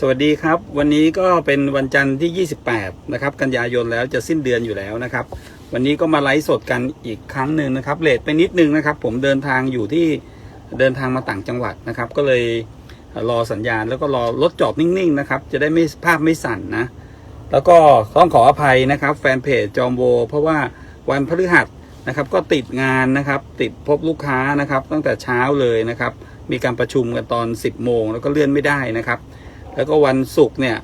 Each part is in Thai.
สวัสดีครับ วันนี้ก็เป็นวันจันทร์ที่ 28 นะครับ กันยายนแล้วจะสิ้นเดือนอยู่แล้วนะครับ วันนี้ก็มาไลฟ์สดกันอีกครั้งหนึ่งนะครับเลทไปนิดนึงนะครับ ผมเดินทางอยู่ที่เดินทางมาต่างจังหวัดนะครับ ก็เลยรอสัญญาณแล้วก็รอรถจอดนิ่งๆนะครับ จะได้ไม่ภาพไม่สั่นนะ แล้วก็ต้องขออภัยนะครับ แฟนเพจจอมโวเพราะว่าวันพฤหัสนะครับก็ติดงานนะครับ ติดพบลูกค้านะครับ ตั้งแต่เช้าเลยนะครับ มีการประชุมกันตอน 10โมงแล้วก็เลื่อนไม่ได้นะครับ แล้วก็วันศุกร์เนี่ย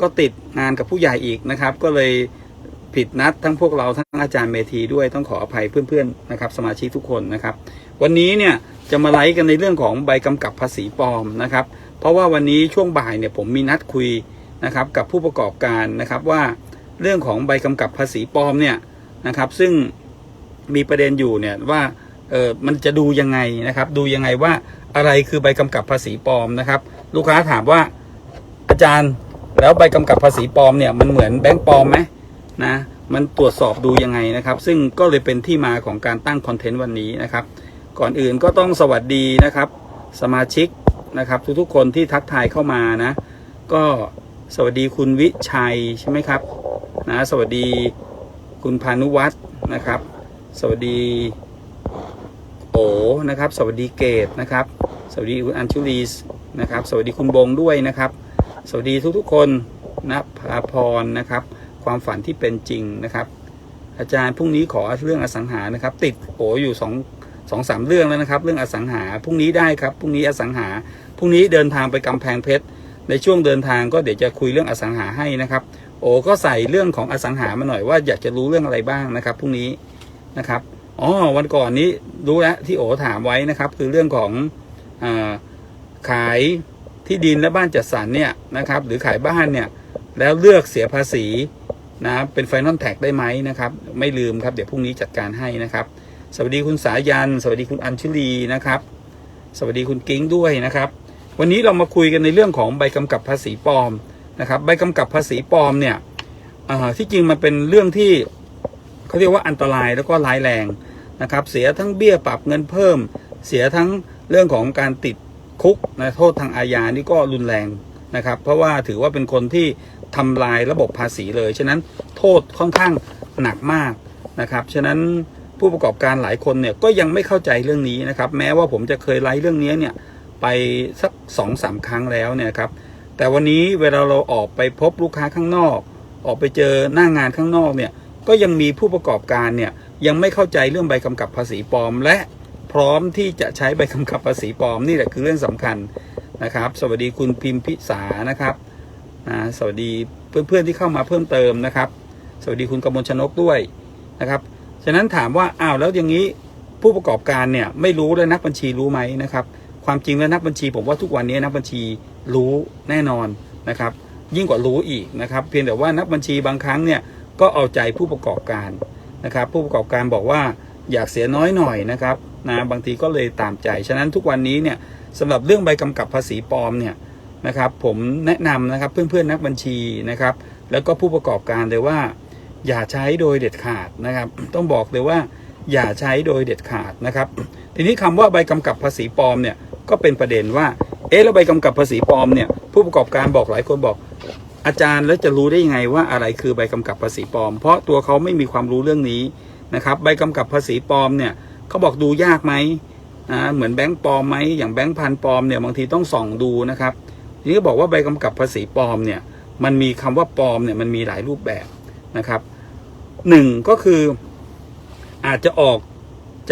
ก็ติดงานกับผู้ใหญ่อีกนะครับ ก็เลยผิดนัดทั้งพวกเราทั้งอาจารย์เมธีด้วยต้องขออภัยเพื่อนๆนะครับ สมาชิกทุกคนนะครับ วันนี้เนี่ยจะมาไลฟ์กันในเรื่องของใบกำกับภาษีปลอมนะครับ เพราะว่าวันนี้ช่วงบ่ายเนี่ยผมมีนัดคุยนะครับกับผู้ประกอบการนะครับว่าเรื่องของใบกำกับภาษีปลอมเนี่ยนะครับ ซึ่งมีประเด็นอยู่เนี่ยว่าเออมันจะดูยังไงนะครับ ดูยังไงว่าอะไรคือใบกำกับภาษีปลอมนะครับ ลูกค้าถามว่า อาจารย์แล้วใบกำกับภาษีปลอมเนี่ยมันเหมือนแบงก์ปลอมไหมนะมันตรวจสอบดูยังไงนะครับ ซึ่งก็เลยเป็นที่มาของการตั้งคอนเทนต์วันนี้นะครับ ก่อนอื่นก็ต้องสวัสดีนะครับ สมาชิกนะครับ ทุกๆคนที่ทักทายเข้ามานะ ก็สวัสดีคุณวิชัยใช่ไหมครับนะสวัสดีคุณพานุวัฒน์นะครับ สวัสดีโอนะครับ สวัสดีเกตนะครับ สวัสดีคุณอัญชุลีสนะครับ สวัสดีคุณบงด้วยนะครับ สวัสดีทุกๆคนนะภาพรนะครับ ความฝันที่เป็นจริงนะครับ อาจารย์พรุ่งนี้ขอเรื่องอสังหานะครับ ติดโออยู่สองสองสามเรื่องแล้วนะครับ เรื่องอสังหาพรุ่งนี้ได้ครับพรุ่งนี้อสังหาพรุ่งนี้เดินทางไปกำแพงเพชรในช่วงเดินทางก็เดี๋ยวจะคุยเรื่องอสังหาให้นะครับ โอก็ใส่เรื่องของอสังหามาหน่อยว่าอยากจะรู้เรื่องอะไรบ้างนะครับพรุ่งนี้นะครับอ๋อวันก่อนนี้รู้แล้วที่โอถามไว้นะครับ คือเรื่องของอขาย ที่ดินและบ้านจัดสรรเนี่ยนะครับหรือขายบ้านเนี่ยแล้วเลือกเสียภาษีนะเป็นไฟนอลแท็กได้ไหมนะครับ ไม่ลืมครับเดี๋ยวพรุ่งนี้จัดการให้นะครับ สวัสดีคุณสายัน สวัสดีคุณอัญชุลีนะครับ สวัสดีคุณกิ้งด้วยนะครับ วันนี้เรามาคุยกันในเรื่องของใบกำกับภาษีปลอมนะครับใบกำกับภาษีปลอมเนี่ยที่จริงมันเป็นเรื่องที่เขาเรียกว่าอันตรายแล้วก็ร้ายแรงนะครับ เสียทั้งเบี้ยปรับเงินเพิ่ม เสียทั้งเรื่องของการติด คุกนะโทษทางอาญานี่ก็รุนแรงนะครับ เพราะว่าถือว่าเป็นคนที่ทำลายระบบภาษีเลย ฉะนั้นโทษค่อนข้างหนักมากนะครับ ฉะนั้นผู้ประกอบการหลายคนเนี่ยก็ยังไม่เข้าใจเรื่องนี้นะครับ แม้ว่าผมจะเคยไลฟ์เรื่องนี้เนี่ยไปสักสองสามครั้งแล้วเนี่ยครับ แต่วันนี้เวลาเราออกไปพบลูกค้าข้างนอก ออกไปเจอหน้างานข้างนอกเนี่ยก็ยังมีผู้ประกอบการเนี่ยยังไม่เข้าใจเรื่องใบกำกับภาษีปลอมและ พร้อมที่จะใช้ใบกำกับภาษีปลอมนี่แหละคือเรื่องสำคัญนะครับ สวัสดีคุณพิมพิสานะครับนะสวัสดีเพื่อนๆที่เข้ามาเพิ่มเติมนะครับ สวัสดีคุณกมลชนกด้วยนะครับ ฉะนั้นถามว่าอ้าวแล้วอย่างนี้ผู้ประกอบการเนี่ยไม่รู้แล้วนักบัญชีรู้ไหมนะครับ ความจริงแล้วนักบัญชี ผมว่าทุกวันนี้นักบัญชีรู้แน่นอนนะครับ ยิ่งกว่ารู้อีกนะครับ เพียงแต่ว่านักบัญชีบางครั้งเนี่ยก็เอาใจผู้ประกอบการนะครับ ผู้ประกอบการบอกว่าอยากเสียน้อยหน่อยนะครับ นะบางทีก็เลยตามใจ ฉะนั้นทุกวันนี้เนี่ยสำหรับเรื่องใบกำกับภาษีปลอมเนี่ยนะครับผมแนะนำนะครับเพื่อนๆนักบัญชีนะครับ แล้วก็ผู้ประกอบการเลยว่า อย่าใช้โดยเด็ดขาดนะครับ ต้องบอกเลยว่า อย่าใช้โดยเด็ดขาดนะครับ ทีนี้คำว่าใบกำกับภาษีปลอมเนี่ยก็เป็นประเด็นว่า เอ๊ะแล้วใบกำกับภาษีปลอมเนี่ยผู้ประกอบการบอกหลายคนบอก อาจารย์แล้วจะรู้ได้ยังไงว่าอะไรคือใบกำกับภาษีปลอม เพราะตัวเขาไม่มีความรู้เรื่องนี้นะครับ ใบกำกับภาษีปลอมเนี่ย เขาบอกดูยากไหมอ่าเหมือนแบงก์ปลอมไหมอย่างแบงก์พันปลอมเนี่ยบางทีต้องส่องดูนะครับทีนี้ก็บอกว่าใบกำกับภาษีปลอมเนี่ยมันมีคำว่าปลอมเนี่ยมันมีหลายรูปแบบนะครับหนึ่งก็คืออาจจะออก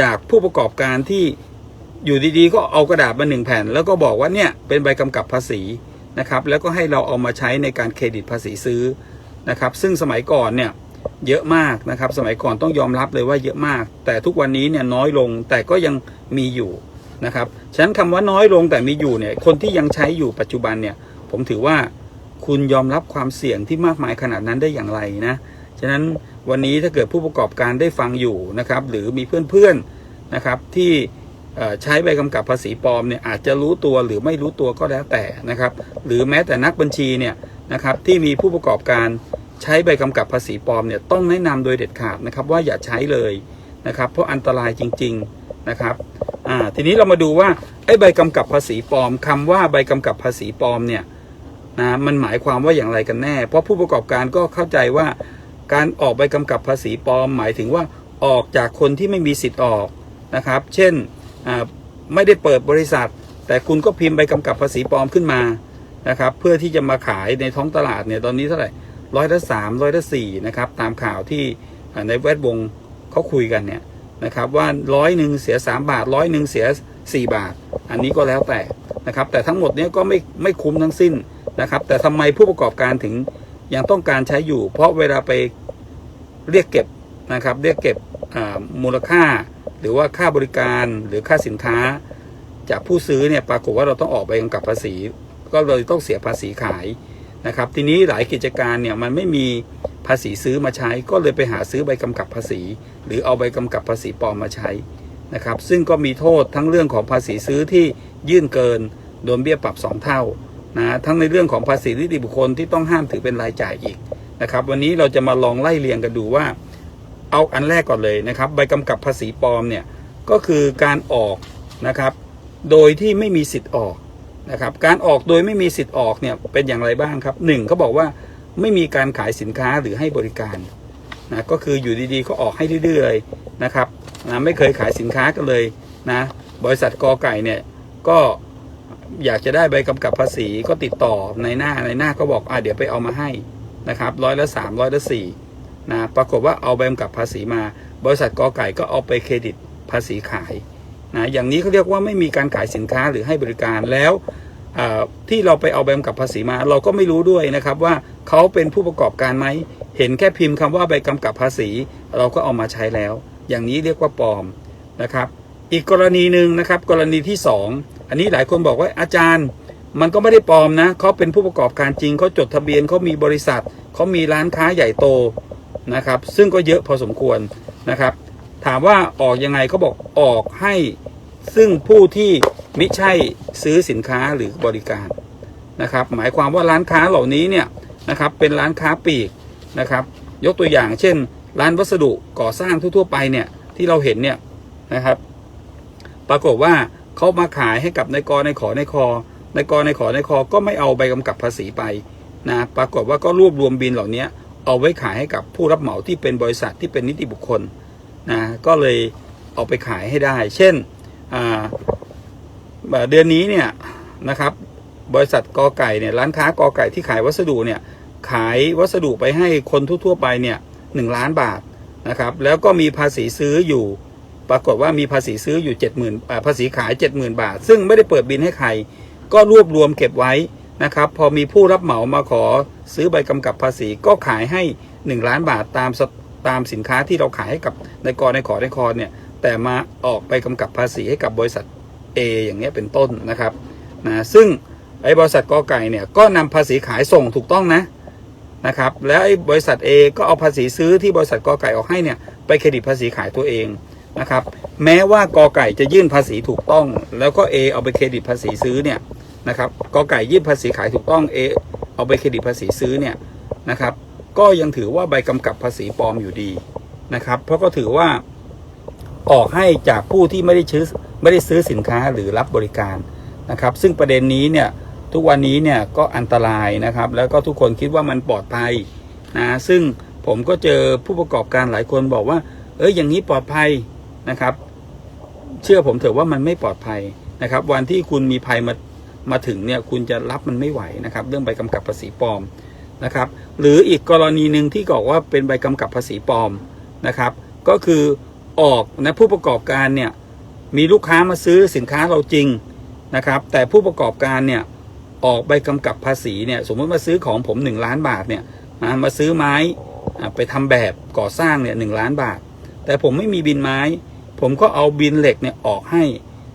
จากผู้ประกอบการที่อยู่ดีๆ ก็เอากระดาษมาหนึ่งแผ่น แล้วก็บอกว่าเนี่ยเป็นใบกำกับภาษีนะครับ แล้วก็ให้เราเอามาใช้ในการเครดิตภาษีซื้อนะครับ ซึ่งสมัยก่อนเนี่ย เยอะมากนะครับ สมัยก่อนต้องยอมรับเลยว่าเยอะมาก แต่ทุกวันนี้เนี่ยน้อยลงแต่ก็ยังมีอยู่นะครับฉะนั้นคำว่าน้อยลงแต่มีอยู่เนี่ยคนที่ยังใช้อยู่ปัจจุบันเนี่ยผมถือว่าคุณยอมรับความเสี่ยงที่มากมายขนาดนั้นได้อย่างไรนะฉะนั้นวันนี้ถ้าเกิดผู้ประกอบการได้ฟังอยู่นะครับ หรือมีเพื่อนๆนะครับที่ใช้ใบกำกับภาษีปลอมเนี่ยอาจจะรู้ตัวหรือไม่รู้ตัวก็แล้วแต่นะครับ หรือแม้แต่นักบัญชีเนี่ยนะครับที่มีผู้ประกอบการ ใช้ใบกำกับภาษีปลอมเนี่ยต้องแนะนำโดยเด็ดขาดนะครับว่าอย่าใช้เลยนะครับ เพราะอันตรายจริง ๆนะครับอ่าทีนี้เรามาดูว่าไอ้ใบกำกับภาษีปลอมคำว่าใบกำกับภาษีปลอมเนี่ยนะมันหมายความว่าอย่างไรกันแน่ เพราะผู้ประกอบการก็เข้าใจว่าการออกใบกำกับภาษีปลอม หมายถึงว่าออกจากคนที่ไม่มีสิทธิ์ออกนะครับ เช่นไม่ได้เปิดบริษัท แต่คุณก็พิมพ์ใบกำกับภาษีปลอมขึ้นมานะครับ เพื่อที่จะมาขายในท้องตลาดเนี่ยตอนนี้เท่าไหร่ ร้อยละสามร้อยละสี่นะครับตามข่าวที่ในแวดวงเขาคุยกันเนี่ยนะครับว่าร้อยหนึ่งเสียสามบาทร้อยหนึ่งเสียสี่บาท อันนี้ก็แล้วแต่นะครับแต่ทั้งหมดเนี้ยก็ไม่ไม่คุ้มทั้งสิ้นนะครับแต่ทำไมผู้ประกอบการถึงยังต้องการใช้อยู่ เพราะเวลาไปเรียกเก็บนะครับเรียกเก็บมูลค่า หรือว่าค่าบริการหรือค่าสินค้า จากผู้ซื้อเนี่ยปรากฏว่าเราต้องออกใบกำกับภาษี ก็เลยต้องเสียภาษีขาย นะครับทีนี้หลายกิจการเนี่ยมันไม่มีภาษีซื้อมาใช้ ก็เลยไปหาซื้อใบกำกับภาษี หรือเอาใบกำกับภาษีปลอมมาใช้นะครับซึ่งก็มีโทษทั้งเรื่องของภาษีซื้อที่ยื่นเกินโดนเบี้ยปรับ 2 เท่านะทั้งในเรื่องของภาษีนิติบุคคลที่ต้องห้ามถือเป็นรายจ่ายอีกนะครับวันนี้เราจะมาลองไล่เรียงกันดูว่า เอาอันแรกก่อนเลยนะครับใบกำกับภาษีปลอมเนี่ยก็คือการออกนะครับโดยที่ไม่มีสิทธิ์ออก นะครับการออกโดยไม่มีสิทธิ์ออกเนี่ยเป็นอย่างไรบ้างครับหนึ่งเขาบอกว่าไม่มีการขายสินค้าหรือให้บริการนะก็คืออยู่ดีๆเขาออกให้เรื่อยๆนะครับนะไม่เคยขายสินค้ากันเลยนะบริษัทกอไก่เนี่ยก็อยากจะได้ใบกำกับภาษีก็ติดต่อในหน้าในหน้าก็บอกอ่าเดี๋ยวไปเอามาให้นะครับร้อยละสามร้อยละสี่นะปรากฏว่าเอาใบกำกับภาษีมา บริษัทกอไก่ก็เอาไปเครดิตภาษีขาย นะอย่างนี้เขาเรียกว่าไม่มีการขายสินค้าหรือให้บริการแล้วที่เราไปเอาใบกำกับภาษีมา เราก็ไม่รู้ด้วยนะครับว่าเขาเป็นผู้ประกอบการไหมเห็นแค่พิมพ์คำว่าใบกำกับภาษี เราก็เอามาใช้แล้ว อย่างนี้เรียกว่าปลอมนะครับอีกกรณีหนึ่งนะครับกรณีที่สองอันนี้หลายคนบอกว่าอาจารย์ มันก็ไม่ได้ปลอมนะเขาเป็นผู้ประกอบการจริงเขาจดทะเบียนเขามีบริษัทเขามีร้านค้าใหญ่โตนะครับซึ่งก็เยอะพอสมควรนะครับ ถามว่าออกยังไงเขาบอกออกให้ซึ่งผู้ที่ไมิใช่ซื้อสินค้าหรือบริการนะครับ หมายความว่าร้านค้าเหล่านี้เนี่ยนะครับเป็นร้านค้าปลีกนะครับ ยกตัวอย่างเช่น ร้านวัสดุก่อสร้างทั่ว ๆ ไปเนี่ยที่เราเห็นเนี่ยนะครับ ปรากฏว่าเขามาขายให้กับนายกในขอในคอนายกในขอในคอก็ไม่เอาใบกำกับภาษีไปนะปรากฏว่าก็รวบรวมบินเหล่านี้เอาไว้ขายให้กับผู้รับเหมาที่เป็นบริษัทที่เป็นนิติบุคคล นะก็เลยเอาไปขายให้ได้ เช่นเดือนนี้เนี่ยนะครับบริษัทกอไก่เนี่ยร้านค้ากอไก่ที่ขายวัสดุเนี่ยขายวัสดุไปให้คนทั่วๆไปเนี่ยหนึ่งล้านบาทนะครับแล้วก็มีภาษีซื้ออยู่ ปรากฏว่ามีภาษีซื้ออยู่เจ็ดหมื่นภาษีขายเจ็ดหมื่นบาท ซึ่งไม่ได้เปิดบินให้ใคร ก็รวบรวมเก็บไว้นะครับพอมีผู้รับเหมามาขอซื้อใบกำกับภาษีก็ขายให้ 1 ล้านบาทตาม ตามสินค้าที่เราขายให้กับในกรในขอในคอเนี่ยแต่มาออกไปกำกับภาษีให้กับบริษัท A อย่างเงี้ยเป็นต้นนะครับนะซึ่งไอ้บริษัทกอไก่เนี่ยก็นำภาษีขายส่งถูกต้องนะนะครับแล้วไอ้บริษัท A ก็เอาภาษีซื้อที่บริษัทกอไก่ออกให้เนี่ยไปเครดิตภาษีขายตัวเองนะครับแม้ว่ากอไก่จะยื่นภาษีถูกต้อง แล้วก็ A เอาไปเครดิตภาษีซื้อเนี่ยนะครับกอไก่ยื่นภาษีขายถูกต้อง A เอาไปเครดิตภาษีซื้อเนี่ยนะครับ ก็ยังถือว่าใบกำกับภาษีปลอมอยู่ดีนะครับ เพราะก็ถือว่าออกให้จากผู้ที่ไม่ได้ซื้อไม่ได้ซื้อสินค้าหรือรับบริการนะครับ ซึ่งประเด็นนี้เนี่ยทุกวันนี้เนี่ยก็อันตรายนะครับ แล้วก็ทุกคนคิดว่ามันปลอดภัยนะซึ่งผมก็เจอผู้ประกอบการหลายคนบอกว่า เอ้ยอย่างนี้ปลอดภัยนะครับ เชื่อผมเถอะว่ามันไม่ปลอดภัยนะครับ วันที่คุณมีภัยมามาถึงเนี่ยคุณจะรับมันไม่ไหวนะครับ เรื่องใบกำกับภาษีปลอม นะครับ หรืออีกกรณีหนึ่งที่บอกว่าเป็นใบกำกับภาษีปลอมนะครับ ก็คือออกนะผู้ประกอบการเนี่ยมีลูกค้ามาซื้อสินค้าเราจริงนะครับ แต่ผู้ประกอบการเนี่ยออกใบกำกับภาษีเนี่ยสมมติมาซื้อของผม 1 ล้านบาทเนี่ยมาซื้อไม้ไปทำแบบก่อสร้างเนี่ยหล้านบาท แต่ผมไม่มีบินไม้ ผมก็เอาบินเหล็กเนี่ยออกให้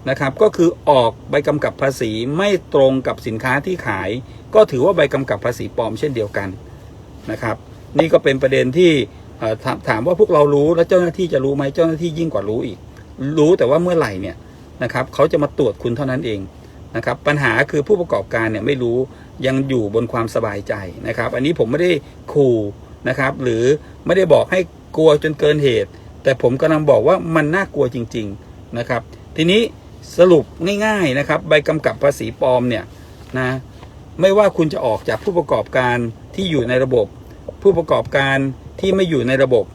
นะครับก็คือออกใบกำกับภาษีไม่ตรงกับสินค้าที่ขาย ก็ถือว่าใบกำกับภาษีปลอมเช่นเดียวกันนะครับ นี่ก็เป็นประเด็นที่ถามว่าพวกเรารู้แล้วเจ้าหน้าที่จะรู้ไหมเจ้าหน้าที่ยิ่งกว่ารู้อีก รู้แต่ว่าเมื่อไหร่เนี่ยนะครับเขาจะมาตรวจคุณเท่านั้นเองนะครับปัญหาคือผู้ประกอบการเนี่ยไม่รู้ยังอยู่บนความสบายใจนะครับ อันนี้ผมไม่ได้ขู่นะครับหรือไม่ได้บอกให้กลัวจนเกินเหตุ แต่ผมกำลังบอกว่ามันน่ากลัวจริง ๆนะครับ ทีนี้ สรุปง่ายๆนะครับ ใบกำกับภาษีปลอมเนี่ยนะไม่ว่าคุณจะออกจากผู้ประกอบการที่อยู่ในระบบ ผู้ประกอบการที่ไม่อยู่ในระบบ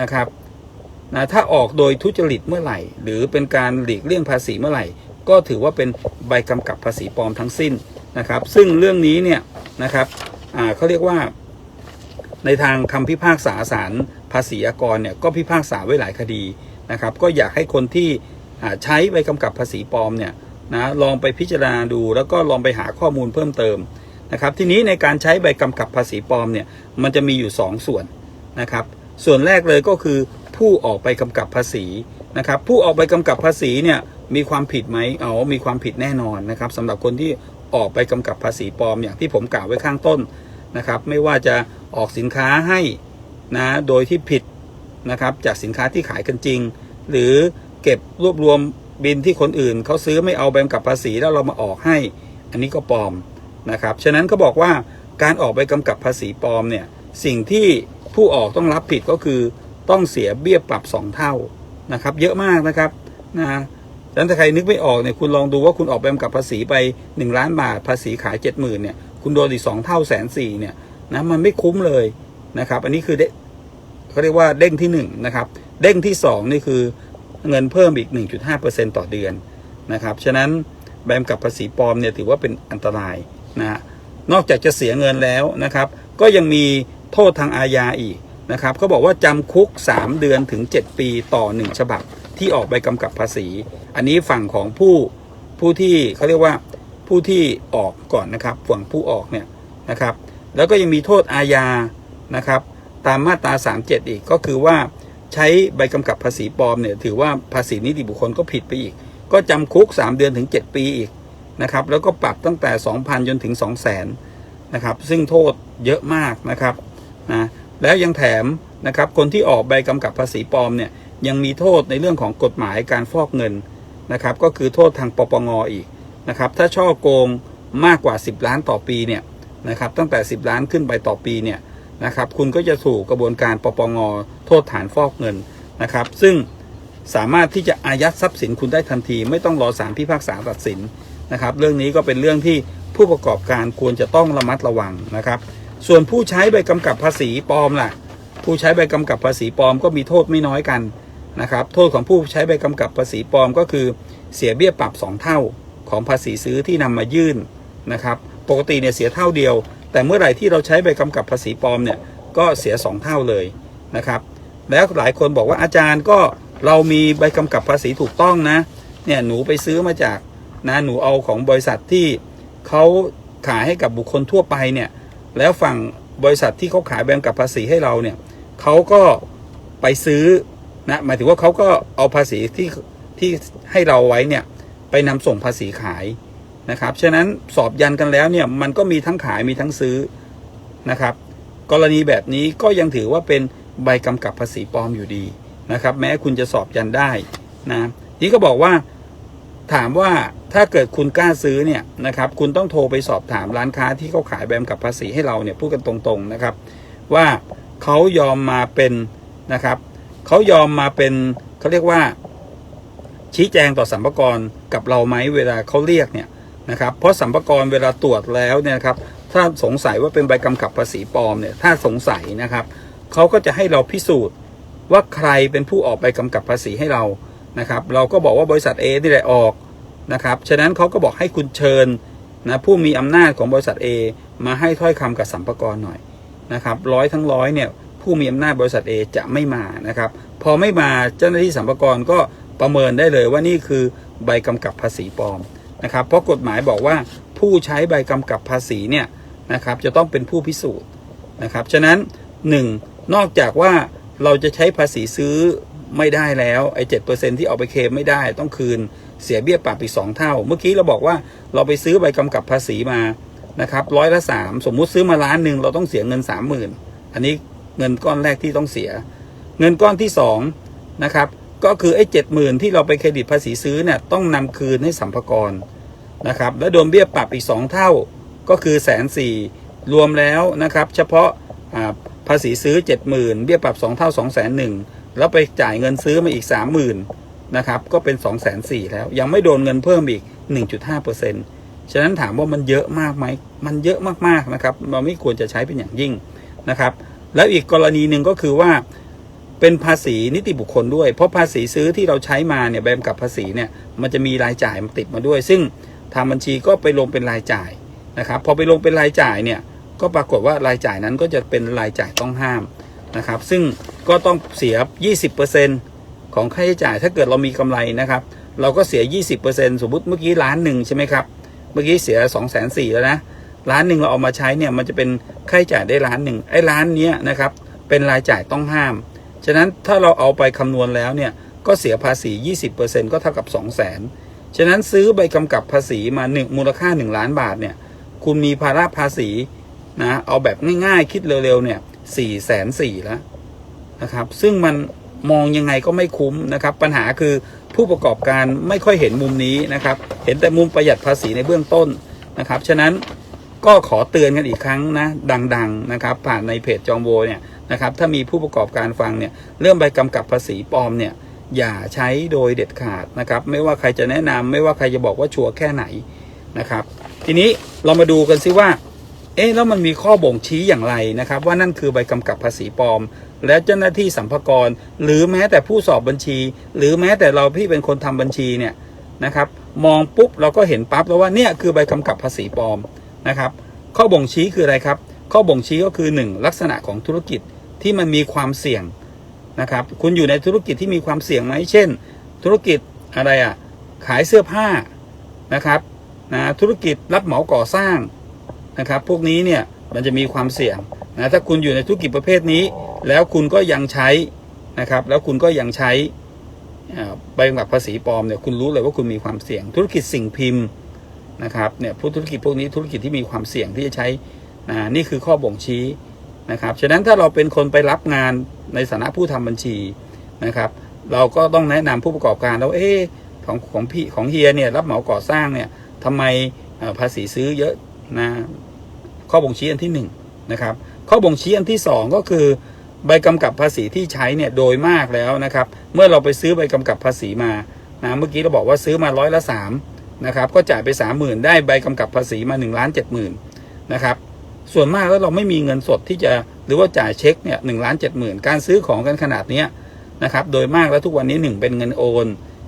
นะครับนะถ้าออกโดยทุจริตเมื่อไหร่ หรือเป็นการหลีกเลี่ยงภาษีเมื่อไหร่ ก็ถือว่าเป็นใบกำกับภาษีปลอมทั้งสิ้นนะครับ ซึ่งเรื่องนี้เนี่ยนะครับเขาเรียกว่า ในทางคำพิพากษาศาลภาษีอากรเนี่ยก็พิพากษาไว้หลายคดีนะครับ ก็อยากให้คนที่ ใช้ใบกำกับภาษีปลอมเนี่ยนะลองไปพิจารณาดู แล้วก็ลองไปหาข้อมูลเพิ่มเติมนะครับ ทีนี้ในการใช้ใบกำกับภาษีปลอมเนี่ยมันจะมีอยู่ 2ส่วนนะครับ ส่วนแรกเลยก็คือผู้ออกใบกำกับภาษีนะครับ ผู้ออกใบกำกับภาษีเนี่ยมีความผิดไหมเอามีความผิดแน่นอนนะครับสำหรับคนที่ออกใบกำกับภาษีปลอมอย่างที่ผมกล่าวไว้ข้างต้นนะครับ ไม่ว่าจะออกสินค้าให้นะโดยที่ผิดนะครับจากสินค้าที่ขายกันจริง หรือ เก็บรวบรวมบินที่คนอื่นเขาซื้อไม่เอาใบกำกับภาษีแล้วเรามาออกให้ อันนี้ก็ปลอมนะครับฉะนั้นก็บอกว่าการออกใบกำกับภาษีปลอมเนี่ยสิ่งที่ผู้ออกต้องรับผิดก็คือต้องเสียเบี้ยปรับสองเท่านะครับเยอะมากนะครับนะดังนั้นถ้าใครนึกไม่ออกเนี่ยคุณลองดูว่าคุณออกใบกำกับภาษีไป 1 ล้านบาท ภาษีขาย 70,000เนี่ยคุณโดนอีกสองเท่าแสนสี่เนี่ยนะมันไม่คุ้มเลยนะครับ อันนี้คือเด้เขาเรียกว่าเด้งที่1นงนะครับเด้งที่2นี่คือ เงินเพิ่มอีก 1.5%ต่อเดือนนะครับฉะนั้นใบกำกับภาษีปลอมเนี่ยถือว่าเป็นอันตรายนะฮะนอกจากจะเสียเงินแล้วนะครับ ก็ยังมีโทษทางอาญาอีกนะครับเขาบอกว่าจำคุก 3 เดือนถึง 7 ปีต่อ 1 ฉบับ ที่ออกใบกำกับภาษี อันนี้ฝั่งของผู้ผู้ที่เขาเรียกว่าผู้ที่ออกก่อนนะครับฝั่งผู้ออกเนี่ยนะครับ แล้วก็ยังมีโทษอาญานะครับ ตามมาตรา 37 อีกก็คือว่า ใช้ใบกำกับภาษีปลอมเนี่ยถือว่าภาษีนิติบุคคลก็ผิดไปอีก ก็จำคุก 3 เดือนถึง 7 ปีอีกนะครับแล้วก็ปรับตั้งแต่ 2,000จนถึง 200,000นะครับซึ่งโทษเยอะมากนะครับนะแล้วยังแถมนะครับคนที่ออกใบกำกับภาษีปลอมเนี่ยยังมีโทษในเรื่องของกฎหมายการฟอกเงินนะครับก็คือโทษทางปปงอีกนะครับถ้าช่อโกงมากกว่า 10 ล้านต่อปีเนี่ยนะครับตั้งแต่ 10 ล้านขึ้นไปต่อปีเนี่ย นะครับ คุณก็จะถูกกระบวนการปปงโทษฐานฟอกเงินนะครับ ซึ่งสามารถที่จะอายัดทรัพย์สินคุณได้ทันที ไม่ต้องรอศาลพิพากษาตัดสินนะครับ เรื่องนี้ก็เป็นเรื่องที่ผู้ประกอบการควรจะต้องระมัดระวังนะครับ ส่วนผู้ใช้ใบกำกับภาษีปลอมล่ะ ผู้ใช้ใบกำกับภาษีปลอมก็มีโทษไม่น้อยกันนะครับ โทษของผู้ใช้ใบกำกับภาษีปลอมก็คือเสียเบี้ยปรับ 2 เท่าของภาษีซื้อที่นำมายื่นนะครับ ปกติเนี่ยเสียเท่าเดียว แต่เมื่อไหร่ที่เราใช้ใบกำกับภาษีปลอมเนี่ยก็เสีย 2 เท่าเลยนะครับ แล้วหลายคนบอกว่าอาจารย์ก็เรามีใบกำกับภาษีถูกต้องนะเนี่ยหนูไปซื้อมาจากนะหนูเอาของบริษัทที่เขาขายให้กับบุคคลทั่วไปเนี่ยแล้วฝั่งบริษัทที่เขาขายแบงกับภาษีให้เราเนี่ยเขาก็ไปซื้อนะหมายถึงว่าเขาก็เอาภาษีที่ที่ให้เราไว้เนี่ยไปนำส่งภาษีขาย นะครับ ฉะนั้นสอบยันกันแล้วเนี่ยมันก็มีทั้งขายมีทั้งซื้อนะครับ กรณีแบบนี้ก็ยังถือว่าเป็นใบกำกับภาษีปลอมอยู่ดีนะครับ แม้คุณจะสอบยันได้นะนี่ก็บอกว่าถามว่าถ้าเกิดคุณกล้าซื้อเนี่ยนะครับ คุณต้องโทรไปสอบถามร้านค้าที่เขาขายใบกำกับภาษีให้เราเนี่ยพูดกันตรงๆนะครับ ว่าเขายอมมาเป็นนะครับเขายอมมาเป็นเขาเรียกว่าชี้แจงต่อสัมภาระกับเราไหมเวลาเขาเรียกเนี่ย นะครับเพราะสัมภาระเวลาตรวจแล้วเนี่ยครับถ้าสงสัยว่าเป็นใบกำกับภาษีปลอมเนี่ยถ้าสงสัยนะครับเขาก็จะให้เราพิสูจน์ว่าใครเป็นผู้ออกใบกำกับภาษีให้เรานะครับ เราก็บอกว่าบริษัท A นี่แหละออกนะครับฉะนั้นเขาก็บอกให้คุณเชิญนะผู้มีอำนาจของบริษัท A มาให้ถ้อยคำกับสัมภาระหน่อยนะครับร้อยทั้งร้อยเนี่ยผู้มีอำนาจบริษัท A จะไม่มานะครับพอไม่มาเจ้าหน้าที่สัมภาระก็ประเมินได้เลยว่านี่คือใบกำกับภาษีปลอม นะครับเพราะกฎหมายบอกว่าผู้ใช้ใบกำกับภาษีเนี่ยนะครับจะต้องเป็นผู้พิสูจน์นะครับฉะนั้น 1. นอกจากว่าเราจะใช้ภาษีซื้อไม่ได้แล้วไอ้เจ็ที่เอาไปเคลมไม่ได้ต้องคืนเสียเบี้ยปรับอีกสองเท่า เมื่อกี้เราบอกว่าเราไปซื้อใบกำกับภาษีมานะครับร้อยละสามสมมุติซื้อมาล้านหนึ่งเราต้องเสียเงินสามหมื่นอันนี้เงินก้อนแรกที่ต้องเสีย เงินก้อนที่สองนะครับก็คือไอ้เจ็ดหมื่นที่เราไปเครดิตภาษีซื้อเนี่ยต้องนำคืนให้สัมภาระ นะครับ และโดนเบี้ยปรับอีกสองเท่าก็คือแสนสี่รวมแล้วนะครับ เฉพาะภาษีซื้อเจ็ดหมื่นเบี้ยปรับสองเท่าสองแสนหนึ่งแล้วไปจ่ายเงินซื้อมาอีกสามหมื่นนะครับก็เป็น2องแสนสี่แล้ว ยังไม่โดนเงินเพิ่มอีก 1.5%ฉฉะนั้นถามว่ามันเยอะมากไหมมันเยอะมากๆนะครับเราไม่ควรจะใช้เป็นอย่างยิ่งนะครับ แล้วอีกกรณีหนึ่งก็คือว่าเป็นภาษีนิติบุคคลด้วย เพราะภาษีซื้อที่เราใช้มาเนี่ยใบกำกับภาษีเนี่ยมันจะมีรายจ่ายมาติดมาด้วย ซึ่ง ทาบัญชีก็ไปลงเป็นรายจ่ายนะครับ พอไปลงเป็นรายจ่ายเนี่ยก็ปรากฏว่ารายจ่ายนั้นก็จะเป็นรายจ่ายต้องห้ามนะครับ ซึ่งก็ต้องเสีย 20%ของค่าใช้จ่ายถ้าเกิดเรามีกำไรนะครับ เราก็เสีย 20%สมมติเมื่อกี้ล้านหนึ่งใช่ไหมครับ เมื่อกี้เสีย2องแสนสี่แล้วนะล้านหนึ่งเราเอามาใช้เนี่ยมันจะเป็นค่าใช้จ่ายได้ล้านหนึ่งไอ้ล้านนี้นะครับเป็นรายจ่ายต้องห้าม ฉะนั้นถ้าเราเอาไปคำนวณแล้วเนี่ยก็เสียภาษี 20%ก็เท่ากับ 2 0 0 0 0 ฉะนั้นซื้อใบกำกับภาษีมาหนึ่งมูลค่า 1 ล้านบาทเนี่ย คุณมีภาระภาษีนะ เอาแบบง่ายๆ คิดเร็วๆ เนี่ยสี่แสนสี่แล้วนะครับ ซึ่งมันมองยังไงก็ไม่คุ้มนะครับ ปัญหาคือผู้ประกอบการไม่ค่อยเห็นมุมนี้นะครับ เห็นแต่มุมประหยัดภาษีในเบื้องต้นนะครับ ฉะนั้นก็ขอเตือนกันอีกครั้งนะ ดังๆนะครับ ผ่านในเพจจองโบเนี่ยนะครับ ถ้ามีผู้ประกอบการฟังเนี่ย เรื่องใบกำกับภาษีปลอมเนี่ย อย่าใช้โดยเด็ดขาดนะครับ ไม่ว่าใครจะแนะนำไม่ว่าใครจะบอกว่าชัวร์แค่ไหนนะครับ ทีนี้เรามาดูกันซิว่า เอ๊ะแล้วมันมีข้อบ่งชี้อย่างไรนะครับ ว่านั่นคือใบกำกับภาษีปลอม และเจ้าหน้าที่สัมภากรหรือแม้แต่ผู้สอบบัญชี หรือแม้แต่เราที่เป็นคนทำบัญชีเนี่ยนะครับ มองปุ๊บเราก็เห็นปั๊บแล้วว่าเนี่ยคือใบกำกับภาษีปลอมนะครับ ข้อบ่งชี้คืออะไรครับ ข้อบ่งชี้ก็คือ 1 ลักษณะของธุรกิจที่มันมีความเสี่ยง นะครับ คุณอยู่ในธุรกิจที่มีความเสี่ยงไหมเช่น ธุรกิจอะไรอะ่ะ ขายเสื้อผ้านะครับนะธุรกิจรับเหมาก่อสร้างนะครับ พวกนี้เนี่ยมันจะมีความเสี่ยงนะถ้าคุณอยู่ในธุรกิจประเภทนี้ แล้วคุณก็ยังใช้นะครับ แล้วคุณก็ยังใช้อ่าใบกำกับภาษีปลอมเนี่ยคุณรู้เลยว่าคุณมีความเสี่ยง ธุรกิจสิ่งพิมพ์นะครับเนี่ยพวกธุรกิจพวกนี้ธุรกิจที่มีความเสี่ยงที่จะใช้อ่านี่คือข้อบ่งชี้ นะครับฉะนั้นถ้าเราเป็นคนไปรับงานในฐานะผู้ทำบัญชีนะครับ เราก็ต้องแนะนำผู้ประกอบการแล้วเอ๊ของของพี่ของเฮียเนี่ยรับเหมาก่อสร้างเนี่ยทำไมภาษีซื้อเยอะนะข้อบ่งชี้อันที่หนึ่งนะครับข้อบ่งชี้อันที่สองก็คือใบกำกับภาษีที่ใช้เนี่ยโดยมากแล้วนะครับ เมื่อเราไปซื้อใบกำกับภาษีมานะเมื่อกี้เราบอกว่าซื้อมาร้อยละสามนะครับก็จ่ายไปสามหมื่นได้ใบกำกับภาษีมาหนึ่งล้านเจ็ดหมื่นนะครับ ส่วนมากแล้วเราไม่มีเงินสดที่จะหรือว่าจ่ายเช็คเนี่ยหนึ่งล้านเจ็ดหมื่นการซื้อของกันขนาดเนี้ยนะครับโดยมากแล้วทุกวันนี้หนึ่งเป็นเงินโอน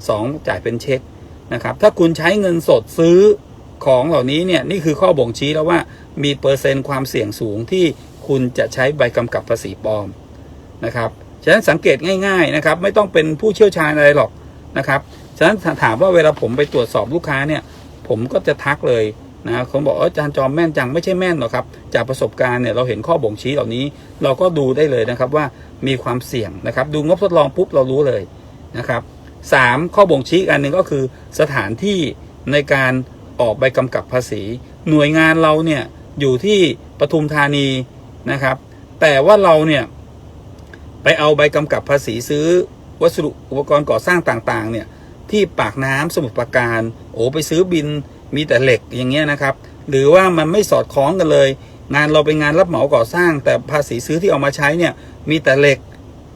สองจ่ายเป็นเช็คนะครับถ้าคุณใช้เงินสดซื้อของเหล่านี้เนี่ยนี่คือข้อบ่งชี้แล้วว่ามีเปอร์เซ็นต์ความเสี่ยงสูงที่คุณจะใช้ใบกำกับภาษีปลอมนะครับฉะนั้นสังเกตง่ายๆนะครับไม่ต้องเป็นผู้เชี่ยวชาญอะไรหรอกนะครับฉะนั้นถามว่าเวลาผมไปตรวจสอบลูกค้าเนี่ยผมก็จะทักเลย นะเขาบอกเอออาจารย์จอมแม่นจังไม่ใช่แม่นหรอกครับ จากประสบการณ์เนี่ยเราเห็นข้อบ่งชี้เหล่านี้ เราก็ดูได้เลยนะครับว่ามีความเสี่ยงนะครับ ดูงบทดลองปุ๊บเรารู้เลยนะครับสามข้อบ่งชี้อันหนึ่งก็คือสถานที่ในการออกใบกำกับภาษี หน่วยงานเราเนี่ยอยู่ที่ปทุมธานีนะครับ แต่ว่าเราเนี่ยไปเอาใบกำกับภาษีซื้อวัสดุอุปกรณ์ก่อสร้างต่างๆเนี่ยที่ปากน้ำสมุทรปราการ โอ้ไปซื้อบิน มีแต่เหล็กอย่างเงี้ยนะครับ หรือว่ามันไม่สอดคล้องกันเลย งานเราเป็นงานรับเหมาก่อสร้าง แต่ภาษีซื้อที่เอามาใช้เนี่ย มีแต่เหล็ก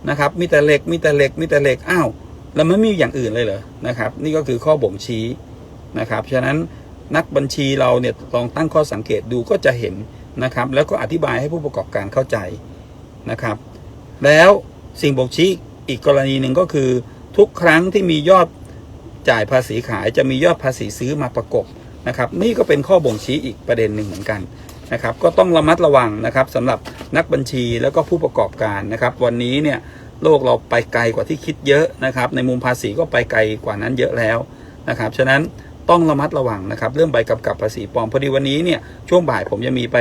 นะครับ มีแต่เหล็ก มีแต่เหล็ก มีแต่เหล็กอ้าวแล้วมันไม่มีอย่างอื่นเลยเหรอนะครับ นี่ก็คือข้อบ่งชี้นะครับฉะนั้นนักบัญชีเราเนี่ยลองตั้งข้อสังเกตดูก็จะเห็นนะครับ แล้วก็อธิบายให้ผู้ประกอบการเข้าใจนะครับ แล้วสิ่งบ่งชี้อีกกรณีหนึ่งก็คือ ทุกครั้งที่มียอดจ่ายภาษีขายจะมียอดภาษีซื้อมาประกบ นะครับนี่ก็เป็นข้อบ่งชี้อีกประเด็นหนึ่งเหมือนกันนะครับก็ต้องระมัดระวังนะครับสำหรับนักบัญชีแล้วก็ผู้ประกอบการนะครับ วันนี้เนี่ยโลกเราไปไกลกว่าที่คิดเยอะนะครับ ในมุมภาษีก็ไปไกลกว่านั้นเยอะแล้วนะครับฉะนั้นต้องระมัดระวังนะครับเรื่องใบกำกับภาษีปลอมพอดีวันนี้เนี่ยช่วงบ่ายผมจะมีไป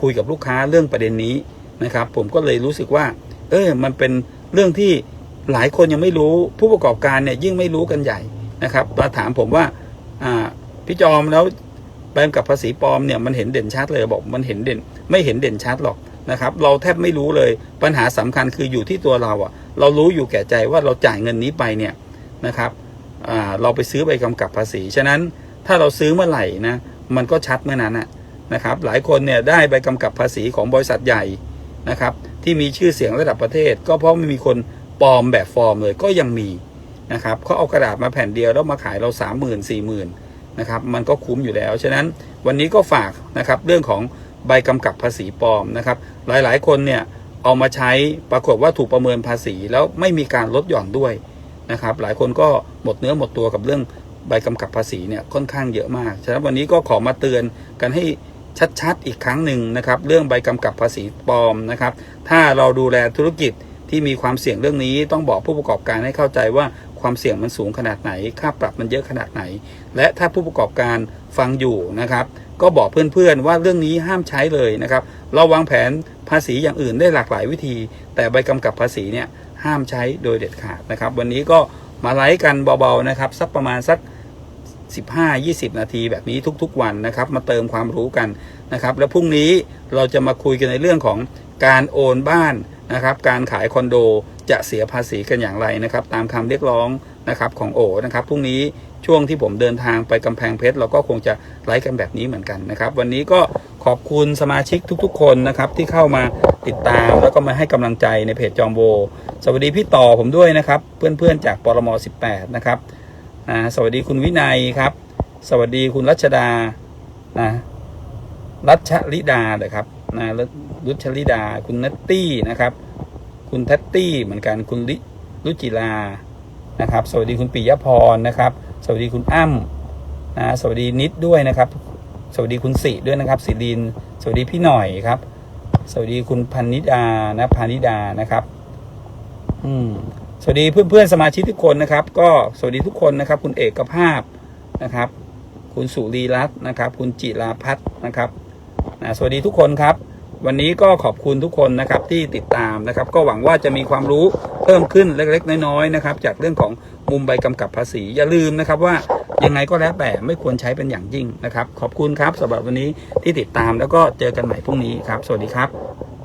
คุยกับลูกค้าเรื่องประเด็นนี้นะครับ ผมก็เลยรู้สึกว่า เออมันเป็นเรื่องที่หลายคนยังไม่รู้ผู้ประกอบการเนี่ยยิ่งไม่รู้กันใหญ่นะครับมาถามผมว่า พี่จอมแล้วใบกำกับภาษีปลอมเนี่ยมันเห็นเด่นชัดเลยบอกมันเห็นเด่น ไม่เห็นเด่นชัดหรอกนะครับ เราแทบไม่รู้เลยปัญหาสำคัญคืออยู่ที่ตัวเราอะเรารู้อยู่แก่ใจว่าเราจ่ายเงินนี้ไปเนี่ยนะครับเราไปซื้อใบกำกับภาษีฉะนั้นถ้าเราซื้อเมื่อไหร่นะมันก็ชัดเมื่อนั้นอะนะครับหลายคนเนี่ยได้ใบกำกับภาษีของบริษัทใหญ่นะครับที่มีชื่อเสียงระดับประเทศ ก็เพราะไม่มีคนปลอมแบบฟอร์มเลยก็ยังมีนะครับเขาเอากระดาษมาแผ่นเดียวแล้วมาขายเราสามหมื่นสี่หมื่น นะครับมันก็คุ้มอยู่แล้ว ฉะนั้นวันนี้ก็ฝากนะครับเรื่องของใบกำกับภาษีปลอมนะครับหลายๆ คนเนี่ยเอามาใช้ปรากฏว่าถูกประเมินภาษีแล้วไม่มีการลดหย่อนด้วยนะครับหลายคนก็หมดเนื้อหมดตัวกับเรื่องใบกำกับภาษีเนี่ยค่อนข้างเยอะมาก ฉะนั้นวันนี้ก็ขอมาเตือนกันให้ชัดๆอีกครั้งหนึ่งนะครับเรื่องใบกำกับภาษีปลอมนะครับถ้าเราดูแลธุรกิจที่มีความเสี่ยงเรื่องนี้ต้องบอกผู้ประกอบการให้เข้าใจว่า ความเสี่ยงมันสูงขนาดไหน ค่าปรับมันเยอะขนาดไหน และถ้าผู้ประกอบการฟังอยู่นะครับ ก็บอกเพื่อนๆว่าเรื่องนี้ห้ามใช้เลยนะครับ เราวางแผนภาษีอย่างอื่นได้หลากหลายวิธี แต่ใบกำกับภาษีเนี่ยห้ามใช้โดยเด็ดขาดนะครับ วันนี้ก็มาไลฟ์กันเบาๆนะครับ สักประมาณสัก 15-20 นาทีแบบนี้ทุกๆวันนะครับ มาเติมความรู้กันนะครับ แล้วพรุ่งนี้เราจะมาคุยกันในเรื่องของการโอนบ้าน นะครับการขายคอนโดจะเสียภาษีกันอย่างไรนะครับ ตามคำเรียกร้องนะครับของโอนะครับพรุ่งนี้ช่วงที่ผมเดินทางไปกำแพงเพชรเราก็คงจะไลฟ์กันแบบนี้เหมือนกันนะครับ วันนี้ก็ขอบคุณสมาชิกทุกๆ คนนะครับที่เข้ามาติดตามแล้วก็มาให้กำลังใจในเพจจอมโบสวัสดีพี่ต่อผมด้วยนะครับ เพื่อนๆจากปรม18นะครับอ่าสวัสดีคุณวินัยครับ สวัสดีคุณรัชดานะรัชลิดาเลยครับนะ รุชลิดา คุณนัตตี้นะครับ คุณแทตตี้เหมือนกันคุณลิรุจิลานะครับ สวัสดีคุณปิยพรนะครับ สวัสดีคุณอ้ำนะสวัสดีนิดด้วยนะครับ สวัสดีคุณสิด้วยนะครับสิริน สวัสดีพี่หน่อยครับ สวัสดีคุณพันนิดานะพานิดานะครับ อืมสวัสดีเพื่อนๆสมาชิกทุกคนนะครับ ก็สวัสดีทุกคนนะครับ คุณเอกภาพนะครับ คุณสุรีรัตน์นะครับ คุณจิราพัฒน์นะครับนะสวัสดีทุกคนครับ วันนี้ก็ขอบคุณทุกคนนะครับที่ติดตามนะครับ ก็หวังว่าจะมีความรู้เพิ่มขึ้นเล็กๆ น้อยๆนะครับ จากเรื่องของมุมใบกำกับภาษี อย่าลืมนะครับว่ายังไงก็แล้วแต่ไม่ควรใช้เป็นอย่างยิ่งนะครับ ขอบคุณครับสำหรับวันนี้ที่ติดตามแล้วก็เจอกันใหม่พรุ่งนี้ครับ สวัสดีครับ